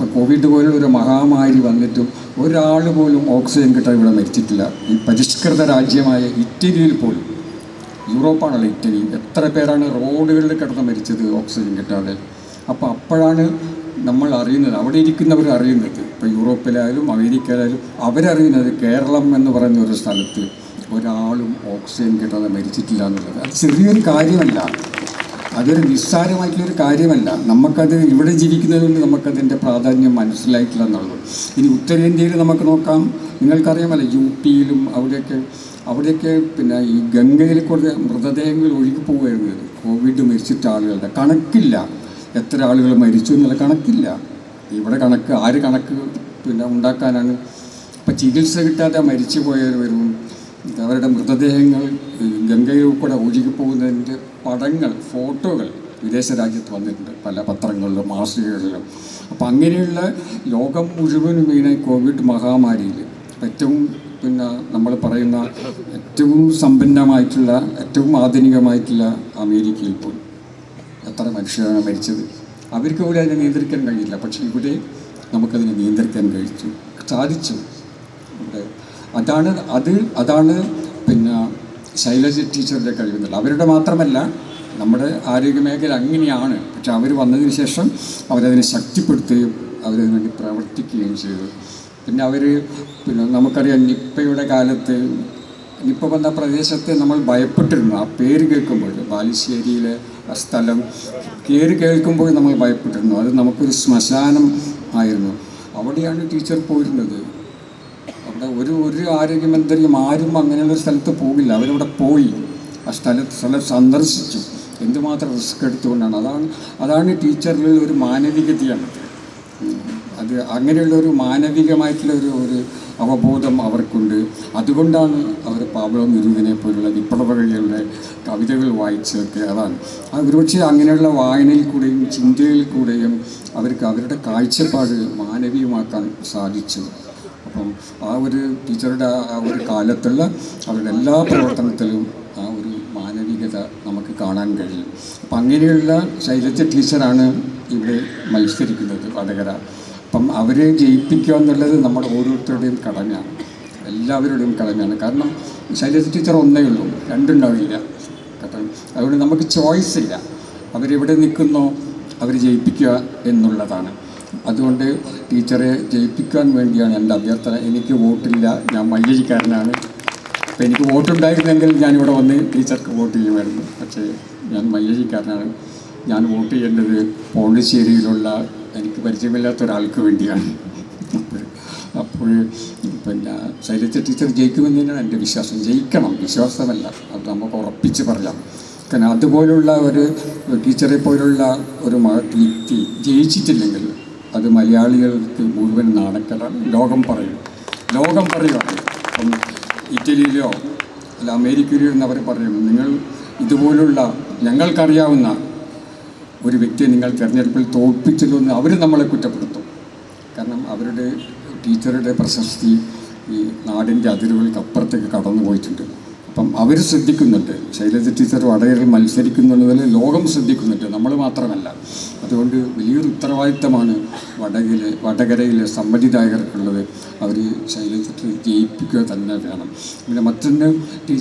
ഇപ്പോൾ കോവിഡ് പോലുള്ളൊരു മഹാമാരി വന്നിട്ടും ഒരാൾ പോലും ഓക്സിജൻ കിട്ടാൻ ഇവിടെ മരിച്ചിട്ടില്ല. ഈ പരിഷ്കൃത രാജ്യമായ ഇറ്റലിയിൽ പോലും. യൂറോപ്പാണല്ലോ ഇറ്റലി. എത്ര പേരാണ് റോഡുകളിൽ കിടന്ന് മരിച്ചത് ഓക്സിജൻ കിട്ടാതെ? അപ്പോൾ അപ്പോഴാണ് നമ്മൾ അറിയുന്നത് അവിടെ ഇരിക്കുന്നവർ അറിയുന്നത്. ഇപ്പോൾ യൂറോപ്പിലായാലും അമേരിക്കയിലായാലും അവരറിയുന്നത് കേരളം എന്ന് പറയുന്ന ഒരു സ്ഥലത്ത് ഒരാളും ഓക്സിജൻ കിട്ടാതെ മരിച്ചിട്ടില്ല എന്നുള്ളത്. അത് ചെറിയൊരു കാര്യമല്ല. അതൊരു നിസ്സാരമായിട്ടുള്ളൊരു കാര്യമല്ല. നമുക്കത് ഇവിടെ ജീവിക്കുന്നതുകൊണ്ട് നമുക്കതിന്റെ പ്രാധാന്യം മനസ്സിലായിട്ടില്ല എന്നുള്ളത്. ഇനി ഉത്തരേന്ത്യയിൽ നമുക്ക് നോക്കാം. നിങ്ങൾക്കറിയാമല്ലോ യു പിയിലും അവിടെയൊക്കെ അവിടെയൊക്കെ പിന്നെ ഈ ഗംഗയിൽ കൂടെ മൃതദേഹങ്ങൾ ഒഴുകി പോവുകയായിരുന്നു. കോവിഡ് മരിച്ചിട്ട് ആളുകളുടെ കണക്കില്ല. എത്ര ആളുകൾ മരിച്ചു എന്നുള്ള കണക്കില്ല. ഇവിടെ കണക്ക് ആര് കണക്ക് പിന്നെ ഉണ്ടാക്കാനാണ്? ഇപ്പം ചികിത്സ കിട്ടാതെ മരിച്ചു പോയവരും അവരുടെ മൃതദേഹങ്ങൾ ഗംഗയിൽ ഉൾപ്പെടെ ഒഴുകി പോകുന്നതിന്റെ പടങ്ങൾ ഫോട്ടോകൾ വിദേശ രാജ്യത്ത് വന്നിട്ടുണ്ട്. പല പത്രങ്ങളിലും മാസികകളിലും. അപ്പം അങ്ങനെയുള്ള ലോകം മുഴുവനും വീണ കോവിഡ് മഹാമാരിയിൽ ഏറ്റവും പിന്നെ നമ്മൾ പറയുന്ന ഏറ്റവും സമ്പന്നമായിട്ടുള്ള ഏറ്റവും ആധുനികമായിട്ടുള്ള അമേരിക്കയിൽ പോയി. എത്ര മനുഷ്യരാണ് മരിച്ചത്? അവർക്ക് പോലും അതിനെ നിയന്ത്രിക്കാൻ കഴിയില്ല. പക്ഷേ ഇവിടെ നമുക്കതിനെ നിയന്ത്രിക്കാൻ കഴിച്ചു സാധിച്ചു. ഇവിടെ അതാണ് അത് അതാണ് പിന്നെ ശൈലജ ടീച്ചറിന്റെ കഴിവുന്നില്ല അവരുടെ മാത്രമല്ല നമ്മുടെ ആരോഗ്യ മേഖല അങ്ങനെയാണ്. പക്ഷെ അവർ വന്നതിന് ശേഷം അവരതിനെ ശക്തിപ്പെടുത്തുകയും അവരതിനു വേണ്ടി പ്രവർത്തിക്കുകയും ചെയ്തു. പിന്നെ അവർ പിന്നെ നമുക്കറിയാം നിപ്പയുടെ കാലത്ത് നിപ്പ വന്ന പ്രദേശത്തെ നമ്മൾ ഭയപ്പെട്ടിരുന്നു. ആ പേര് കേൾക്കുമ്പോൾ ബാലുശ്ശേരിയിലെ സ്ഥലം പേര് കേൾക്കുമ്പോൾ നമ്മൾ ഭയപ്പെട്ടിരുന്നു. അത് നമുക്കൊരു ശ്മശാനം ആയിരുന്നു. അവിടെയാണ് ടീച്ചർ പോയിരുന്നത് ഒരു ഒരു ആരോഗ്യമന്ത്രിയും ആരും അങ്ങനെയുള്ള സ്ഥലത്ത് പോകില്ല അവരവിടെ പോയി ആ സ്ഥലത്ത് സ്ഥലം സന്ദർശിച്ചു. എന്തുമാത്രം റിസ്ക് എടുത്തുകൊണ്ടാണ്. അതാണ് അതാണ് ടീച്ചറിലുള്ള ഒരു മാനവികതയാണ്. അത് അങ്ങനെയുള്ള ഒരു മാനവികമായിട്ടുള്ള ഒരു ഒരു അവബോധം അവർക്കുണ്ട്. അതുകൊണ്ടാണ് അവർ പാബ്ലോ നിരൂപിനെ പോലുള്ള വിപ്ലവകളുടെ കവിതകൾ വായിച്ചതൊക്കെ അതാണ്. അത് ഒരുപക്ഷെ അങ്ങനെയുള്ള വായനയിൽ കൂടെയും ചിന്തയിൽ കൂടെയും അവർക്ക് അവരുടെ കാഴ്ചപ്പാട് മാനവീയമാക്കാൻ സാധിച്ചു. അപ്പം ആ ഒരു ടീച്ചറുടെ ആ- ഒരു കാലത്തുള്ള അവരുടെ എല്ലാ പ്രവർത്തനത്തിലും ആ ഒരു മാനവികത നമുക്ക് കാണാൻ കഴിയും. അപ്പം അങ്ങനെയുള്ള ശൈലജ ടീച്ചറാണ് ഇവിടെ മത്സരിക്കുന്നത് വടകര. അപ്പം അവരെ ജയിപ്പിക്കുക എന്നുള്ളത് നമ്മുടെ ഓരോരുത്തരുടെയും കടമയാണ്. എല്ലാവരുടെയും കടമയാണ്. കാരണം ശൈലജ ടീച്ചർ ഒന്നേ ഉള്ളൂ രണ്ടുണ്ടാവില്ല. കാരണം അതുകൊണ്ട് നമുക്ക് ചോയ്സ് ഇല്ല. അവരെവിടെ നിൽക്കുന്നോ അവർ ജയിപ്പിക്കുക എന്നുള്ളതാണ്. അതുകൊണ്ട് ടീച്ചറെ ജയിപ്പിക്കാൻ വേണ്ടിയാണ് എന്റെ അഭ്യർത്ഥന. എനിക്ക് വോട്ടില്ല. ഞാൻ മയ്യഴിക്കാരനാണ് അപ്പോൾ എനിക്ക് വോട്ടുണ്ടായിരുന്നെങ്കിൽ ഞാനിവിടെ വന്ന് ടീച്ചർക്ക് വോട്ട് ചെയ്യുമായിരുന്നു. പക്ഷേ ഞാൻ മയ്യഴിക്കാരനാണ് ഞാൻ വോട്ട് ചെയ്യേണ്ടത് പോണ്ടിച്ചേരിയിലുള്ള എനിക്ക് പരിചയമില്ലാത്ത ഒരാൾക്ക് വേണ്ടിയാണ്. അപ്പോൾ പിന്നെ ശൈലജ ടീച്ചർ ജയിക്കുമെന്ന് തന്നെയാണ് എന്റെ വിശ്വാസം. ജയിക്കണം. വിശ്വാസമല്ല. അത് നമുക്ക് ഉറപ്പിച്ച് പറയാം. കാരണം അതുപോലുള്ള ഒരു ടീച്ചറെ പോലുള്ള ഒരു മ- വ്യക്തി ജയിച്ചിട്ടില്ലെങ്കിൽ അത് മലയാളികൾക്ക് മുഴുവൻ നാണക്കേടാണ്. ലോകം പറയും. ലോകം പറയുകയാണ് അപ്പം ഇറ്റലിയിലോ അല്ല അമേരിക്കയിലോ എന്നവർ പറയും. നിങ്ങൾ ഇതുപോലുള്ള ഞങ്ങൾക്കറിയാവുന്ന ഒരു വ്യക്തിയെ നിങ്ങൾ തിരഞ്ഞെടുപ്പിൽ തോൽപ്പിച്ചല്ലോ എന്ന് അവർ നമ്മളെ കുറ്റപ്പെടുത്തും. കാരണം അവരുടെ ടീച്ചറുടെ പ്രശസ്തി ഈ നാടിന്റെ അതിരുകൾക്ക് അപ്പുറത്തേക്ക് കടന്നു പോയിട്ടുണ്ട്. അപ്പം അവർ ശ്രദ്ധിക്കുന്നുണ്ട്. ശൈലജ ടീച്ചർ വടകരയിൽ മത്സരിക്കുന്നുള്ളതിൽ ലോകം ശ്രദ്ധിക്കുന്നുണ്ട്. നമ്മൾ മാത്രമല്ല. അതുകൊണ്ട് വലിയൊരു ഉത്തരവാദിത്തമാണ് വടകയിലെ വടകരയിലെ സമ്മതിദായകർക്കുള്ളത്. അവർ ശൈലജ ജയിപ്പിക്കുക തന്നെ വേണം. പിന്നെ മറ്റൊന്ന് ടീച്ചർ